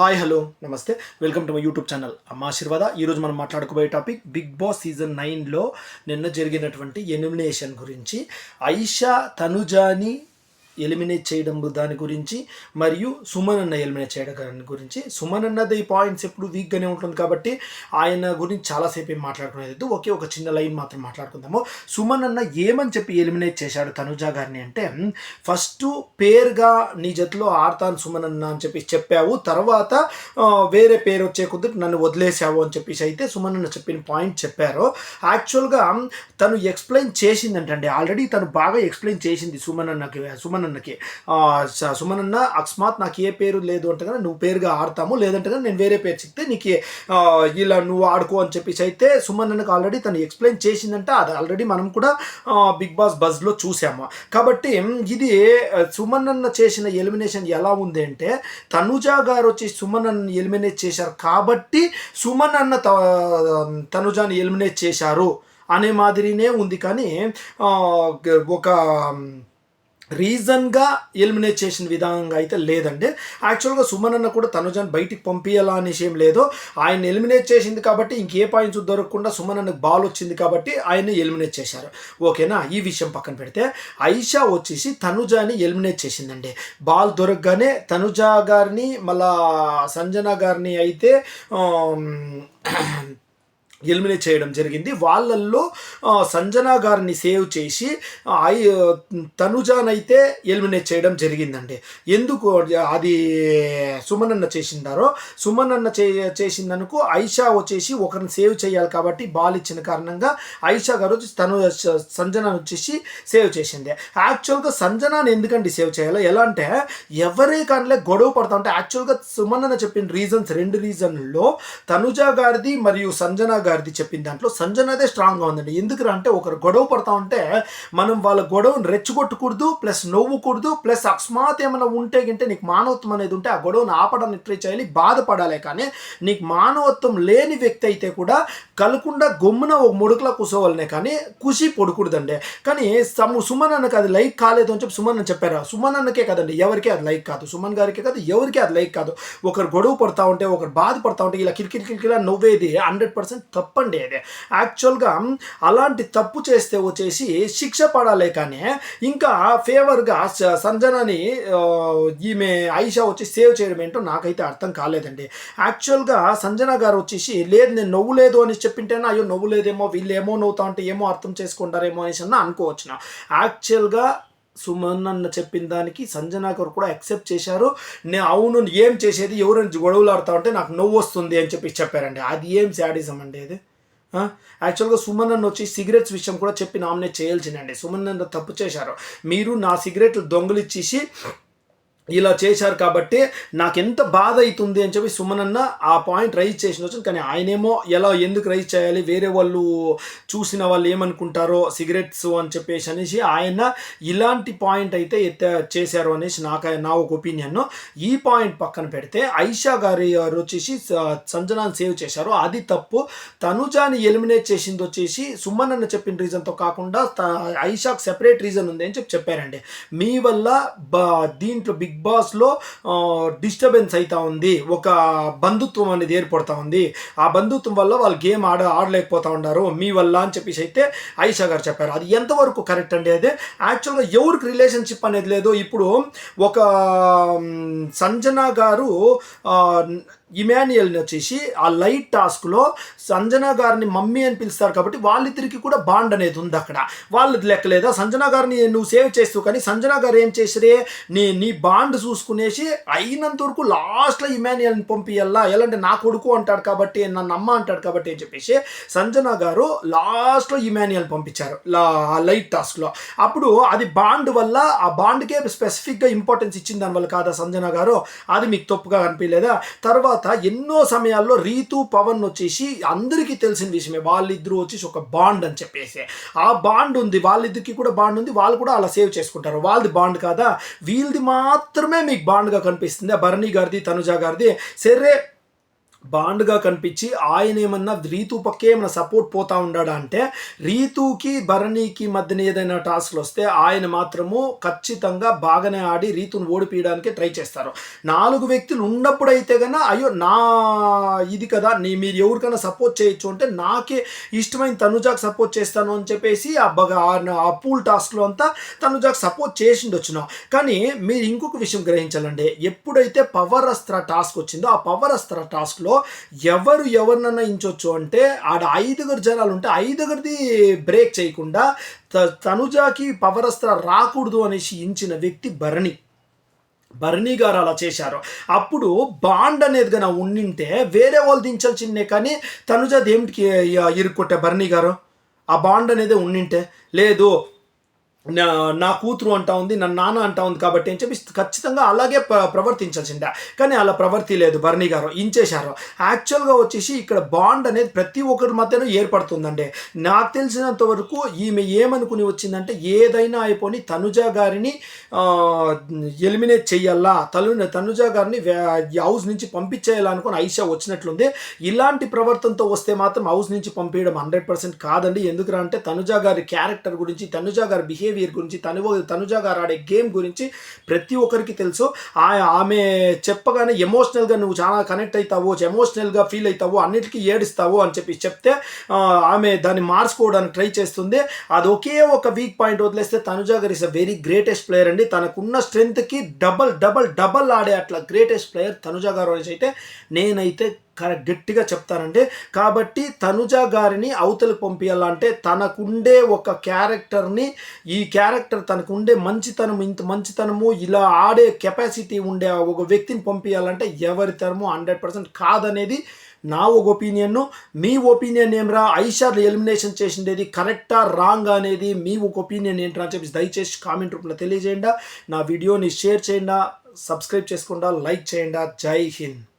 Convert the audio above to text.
Hi hello నమస్తే. Welcome to my YouTube channel. అమ్మ ఆశీర్వాద. ఈరోజు మనం మాట్లాడుకోబోయే టాపిక్ బిగ్ బాస్ సీజన్ నైన్లో నిన్న జరిగినటువంటి ఎలిమినేషన్ గురించి. ఐషా తనుజాని ఎలిమినేట్ చేయడం దాని గురించి మరియు సుమన్ అన్న ఎలిమినేట్ చేయడం దాని గురించి. సుమన్ అన్నది ఈ పాయింట్స్ ఎప్పుడు వీక్గానే ఉంటుంది కాబట్టి ఆయన గురించి చాలాసేపు ఏం మాట్లాడుకునేది ఒకే ఒక చిన్న లైన్ మాత్రం మాట్లాడుకుందాము. సుమన్ అన్న ఏమని చెప్పి ఎలిమినేట్ చేశాడు తనుజా గారిని అంటే ఫస్ట్ పేరుగా నీ జతిలో ఆడతాను సుమన్ అన్న అని చెప్పి చెప్పావు. తర్వాత వేరే పేరు వచ్చే కొద్ది నన్ను వదిలేసావు అని చెప్పేసి అయితే సుమన్ అన్న చెప్పిన పాయింట్ చెప్పారు. యాక్చువల్గా తను ఎక్స్ప్లెయిన్ చేసిందంటండి. ఆల్రెడీ తను బాగా ఎక్స్ప్లెయిన్ చేసింది సుమన్ అన్నకి సుమన్ సుమనన్నకి. సుమనన్న స- అకస్మాత్ నాకు ఏ పేరు లేదు అంటే కనుక నువ్వు పేరుగా ఆడతాము లేదంటే కనుక నేను వేరే పేరు చెప్తే నీకు ఇలా నువ్వు ఆడుకో అని చెప్పేసి అయితే సుమనన్నకు ఆల్రెడీ తను ఎక్స్ప్లెయిన్ చేసిందంటే. అది ఆల్రెడీ మనం కూడా బిగ్ బాస్ బజ్లో చూసాము. కాబట్టి ఇది సుమనన్న సుమన్ అన్న చేసిన ఎలిమినేషన్ ఎలా ఉంది అంటే తనుజా గారు వచ్చి సుమన్ ఎలిమినేట్ చేశారు కాబట్టి సుమన్ అన్న త- తనుజాని ఎలిమినేట్ చేశారు అనే మాదిరినే ఉంది. కానీ ఒక రీజన్గా ఎలిమినేట్ చేసిన విధానంగా అయితే లేదండి. యాక్చువల్గా సుమన్ అన్న కూడా తనుజన్ బయటికి పంపించాలా అనేసి ఏం లేదు. ఆయన ఎలిమినేట్ చేసింది కాబట్టి ఇంకే పాయింట్స్ దొరకకుండా సుమన్ అన్నకు బాల్ వచ్చింది కాబట్టి ఆయన ఎలిమినేట్ చేశారు. ఓకేనా? ఈ విషయం పక్కన పెడితే ఐషా వచ్చేసి తనుజాని ఎలిమినేట్ చేసిందండి. బాల్ దొరకగానే తనుజా గారిని మళ్ళా సంజన గారిని అయితే ఎలిమినేట్ చేయడం జరిగింది. వాళ్ళల్లో సంజన గారిని సేవ్ చేసి ఐ తనుజానైతే ఎలిమినేట్ చేయడం జరిగిందండి. ఎందుకు అది సుమన్ అన్న చేసిందారో సుమన్ అన్న చే చేసిందనుకు ఐషా వచ్చేసి ఒకరిని సేవ్ చేయాలి కాబట్టి బాల్ ఇచ్చిన కారణంగా ఐషా గారు వచ్చి తను సంజన వచ్చేసి సేవ్ చేసింది. యాక్చువల్గా సంజనాని ఎందుకండి సేవ్ చేయాలి? ఎలా అంటే ఎవరే కానీ గొడవ పడతా ఉంటే యాక్చువల్గా సుమన్ అన్న చెప్పిన రీజన్స్ రెండు రీజన్లో తనుజా గారిది మరియు సంజన గారిది చెప్పిన దాంట్లో సంజనదే స్ట్రాంగ్గా ఉందండి. ఎందుకురా అంటే ఒకరు గొడవ పడతా ఉంటే మనం వాళ్ళ గొడవను రెచ్చగొట్టకూడదు ప్లస్ నవ్వుకూడదు ప్లస్ అకస్మాత్ ఏమైనా ఉంటే గింటే నీకు మానవత్వం అనేది ఉంటే ఆ గొడవను ఆపడానికి ట్రై చేయాలి బాధపడాలి కానీ నీకు మానవత్వం లేని వ్యక్తి అయితే కూడా కలకుండా గమ్మున ఒక ముడుకులా కూర్చోవాలనే కానీ కుషి పొడకూడదండి. కానీ సము సుమన్ అన్నకు అది లైక్ కాలేదు అని చెప్పి సుమన్ అని చెప్పారు? సుమన్ అన్నకే కదండి ఎవరికీ అది లైక్ కాదు. సుమన్ గారికి కాదు ఎవరికీ అది లైక్ కాదు. ఒకరు గొడవ పడతా ఉంటే ఒకరు బాధపడతా ఉంటే ఇలా కిరికిరి కిరికిలా నవ్వేది హండ్రెడ్ పర్సెంట్ తప్పండి అది. యాక్చువల్గా అలాంటి తప్పు చేస్తే వచ్చేసి శిక్ష పడాలే కానీ ఇంకా ఫేవర్గా సంజనని ఈమె ఐషా వచ్చి సేవ్ చేయడం ఏంటో నాకైతే అర్థం కాలేదండి. యాక్చువల్గా సంజన గారు వచ్చేసి లేదు నేను నవ్వులేదు అని చెప్పింటేనా అయ్యో నవ్వులేదేమో వీళ్ళు ఏమో నవ్వుతా అంటే ఏమో అర్థం చేసుకుంటారేమో అనేసి అన్న అనుకోవచ్చున. యాక్చువల్గా సుమన్ అన్న చెప్పిన దానికి సంజనా గారు కూడా యాక్సెప్ట్ చేశారు. నేను అవును ఏం చేసేది ఎవరైనా గొడవలు ఆడుతా ఉంటే నాకు నవ్వు వస్తుంది అని చెప్పి చెప్పారండి. అది ఏం శాడిజం అండి అది యాక్చువల్గా సుమన్ అన్న వచ్చి సిగరెట్స్ విషయం కూడా చెప్పి నామినేట్ చేయాల్సిందండి. సుమన్ అన్న తప్పు చేశారు. మీరు నా సిగరెట్లు దొంగలిచ్చేసి ఇలా చేశారు కాబట్టి నాకు ఎంత బాధ అవుతుంది అని చెప్పి సుమనన్న ఆ పాయింట్ రైజ్ చేసిన వచ్చింది కానీ ఆయనేమో ఎలా ఎందుకు రైజ్ చేయాలి వేరే వాళ్ళు చూసిన వాళ్ళు ఏమనుకుంటారో సిగరెట్స్ అని చెప్పేసి అనేసి ఆయన ఇలాంటి పాయింట్ అయితే ఎత్త చేశారు అనేసి నాకు నా ఒక ఒపీనియన్ ఈ పాయింట్ పక్కన పెడితే ఐషా గారి గారు వచ్చేసి సంజనాన్ని సేవ్ చేశారు. అది తప్పు. తనుజాని ఎలిమినేట్ చేసింది వచ్చేసి సుమన్ అన్న చెప్పిన రీజన్తో కాకుండా ఐషాకు సెపరేట్ రీజన్ ఉంది అని చెప్పి చెప్పారండి. మీ వల్ల బా దీంట్లో బిగ్ బాస్లో డిస్టర్బెన్స్ అవుతా ఉంది. ఒక బంధుత్వం అనేది ఏర్పడుతూ ఉంది. ఆ బంధుత్వం వల్ల వాళ్ళు గేమ్ ఆడ ఆడలేకపోతూ ఉన్నారు మీ వల్ల అని చెప్పేసి అయితే ఐషా గారు చెప్పారు. అది ఎంతవరకు కరెక్ట్ అండి? అదే యాక్చువల్గా ఎవరికి రిలేషన్షిప్ అనేది లేదు ఇప్పుడు ఒక సంజన గారు ఇమాన్యుయల్ని వచ్చేసి ఆ లైట్ టాస్క్లో సంజన గారిని మమ్మీ అని పిలుస్తారు కాబట్టి వాళ్ళిద్దరికి కూడా బాండ్ అనేది ఉంది అక్కడ. వాళ్ళది లెక్కలేదా సంజన గారిని నువ్వు సేవ్ చేస్తూ కానీ సంజన గారు ఏం చేసిరే నీ నీ బాండ్ చూసుకునేసి అయినంత వరకు లాస్ట్లో ఇమాన్యుయల్ని పంపియల్లా ఎలాంటి నా కొడుకు అంటాడు కాబట్టి నన్ను అమ్మ అంటాడు కాబట్టి అని చెప్పేసి సంజన గారు లాస్ట్లో ఇమాన్యుయల్ పంపించారు లా ఆ లైట్ టాస్క్లో అప్పుడు అది బాండ్ వల్ల ఆ బాండ్కే స్పెసిఫిక్గా ఇంపార్టెన్స్ ఇచ్చింది దానివల్ల కాదా సంజన గారు? అది మీకు తప్పుగా అనిపించలేదా తర్వాత ఎన్నో సమయాల్లో రీతు పవన్ వచ్చేసి అందరికీ తెలిసిన విషయమే. వాళ్ళిద్దరూ వచ్చేసి ఒక బాండ్ అని చెప్పేసి. ఆ బాండ్ ఉంది. వాళ్ళిద్దరికి కూడా బాండ్ ఉంది. వాళ్ళు కూడా అలా సేవ్ చేసుకుంటారు. వాళ్ళది బాండ్ కాదా? వీళ్ళది మాత్రమే మీకు బాండ్గా కనిపిస్తుంది. ఆ భరణి గారిది తనుజా గారిది. సరే బాండ్గా కనిపించి ఆయన ఏమన్నా రీతు పక్కే ఏమైనా సపోర్ట్ పోతా ఉన్నాడా అంటే రీతుకి భరణికి మధ్యన ఏదైనా టాస్క్లు వస్తే ఆయన మాత్రము ఖచ్చితంగా బాగానే ఆడి రీతును ఓడిపించడానికి ట్రై చేస్తారు. నాలుగు వ్యక్తులు ఉన్నప్పుడు అయితే కన్నా అయ్యో నా ఇది కదా నీ మీరు ఎవరికైనా సపోర్ట్ చేయొచ్చు అంటే నాకే ఇష్టమైన తనుజాకి సపోర్ట్ చేస్తాను అని చెప్పేసి ఆ బగ ఆ- పూల్ టాస్క్లో అంతా తనుజాకి సపోర్ట్ చేసిండొచ్చును. కానీ మీరు ఇంకొక విషయం గ్రహించాలండి. ఎప్పుడైతే పవర్ అస్త్ర టాస్క్ వచ్చిందో ఆ పవర్ అస్త్ర టాస్క్లో ఎవరు ఎవరినన్నా ఇంచొచ్చు అంటే ఆడ ఐదుగురు జనాలు ఉంటే ఐదుగురిది బ్రేక్ చేయకుండా త- తనుజాకి పవరస్త్ర రాకూడదు అనేసి ఇంచిన వ్యక్తి భరణి. భరణి గారు అలా చేశారు. అప్పుడు బాండ్ అనేది కన్నా ఉండింటే వేరే వాళ్ళు దించాల్సిందే కానీ తనుజ ఏమిటికి ఇరుక్కొట్టే భరణి గారు? ఆ బాండ్ అనేది ఉండింటే? లేదు నా నా కూతురు అంటా ఉంది నా నాన్న అంటా ఉంది కాబట్టి అని చెప్పి ఖచ్చితంగా అలాగే ప్రవర్తించాల్సిందే. కానీ అలా ప్రవర్తి లేదు భరణి గారు ఇంచేశారు. యాక్చువల్గా వచ్చేసి ఇక్కడ బాండ్ అనేది ప్రతి ఒక్కరి మధ్యన ఏర్పడుతుందండి. నాకు తెలిసినంత వరకు ఈమె ఏమనుకుని వచ్చిందంటే ఏదైనా అయిపోయి తనుజ గారిని ఎలిమినేట్ చెయ్యాలా? తను తనుజ గారిని హౌస్ నుంచి పంపించేయాలనుకుని ఐషా వచ్చినట్లుంది. ఇలాంటి ప్రవర్తనతో వస్తే మాత్రం హౌస్ నుంచి పంపించడం హండ్రెడ్ పర్సెంట్ కాదండి. ఎందుకు అంటే తనుజ గారి క్యారెక్టర్ గురించి తనుజ గారి బిహేవియర్ గురించి తను తనుజ గారు ఆడే గేమ్ గురించి ప్రతి ఒక్కరికి తెలుసు. ఆమె చెప్పగానే ఎమోషనల్గా నువ్వు చాలా కనెక్ట్ అవుతావు ఎమోషనల్గా ఫీల్ అవుతావు అన్నిటికీ ఏడుస్తావు అని చెప్పి చెప్తే ఆమె దాన్ని మార్చుకోవడానికి ట్రై చేస్తుంది. అది ఒకే ఒక వీక్ పాయింట్ వదిలేస్తే తనుజ గారు is a very greatest player అండి. తనకున్న స్ట్రెంత్కి డబల్ డబల్ డబల్ ఆడే అట్లా గ్రేటెస్ట్ ప్లేయర్ తనుజ గారు అయితే నేనైతే గట్టిగా చెప్తారండి. కాబట్టి తనుజ గారిని అవతలకు పంపించాలంటే తనకుండే ఒక క్యారెక్టర్ని ఈ క్యారెక్టర్ తనకుండే మంచితనం ఇంత మంచితనము ఇలా ఆడే కెపాసిటీ ఉండే ఒక వ్యక్తిని పంపించాలంటే ఎవరి తరము హండ్రెడ్ పర్సెంట్ కాదనేది నా ఒక ఒపీనియన్ మీ ఒపీనియన్ ఏమరా? ఐషార్ ఎలిమినేషన్ చేసిండేది కరెక్టా రాంగ్ అనేది మీ ఒక ఒపీనియన్ ఏంటని అని చెప్పి దయచేసి కామెంట్ రూపంలో తెలియజేయండి. నా వీడియోని షేర్ చేయండి. సబ్స్క్రైబ్ చేసుకుండా లైక్ చేయండి. జై హింద్.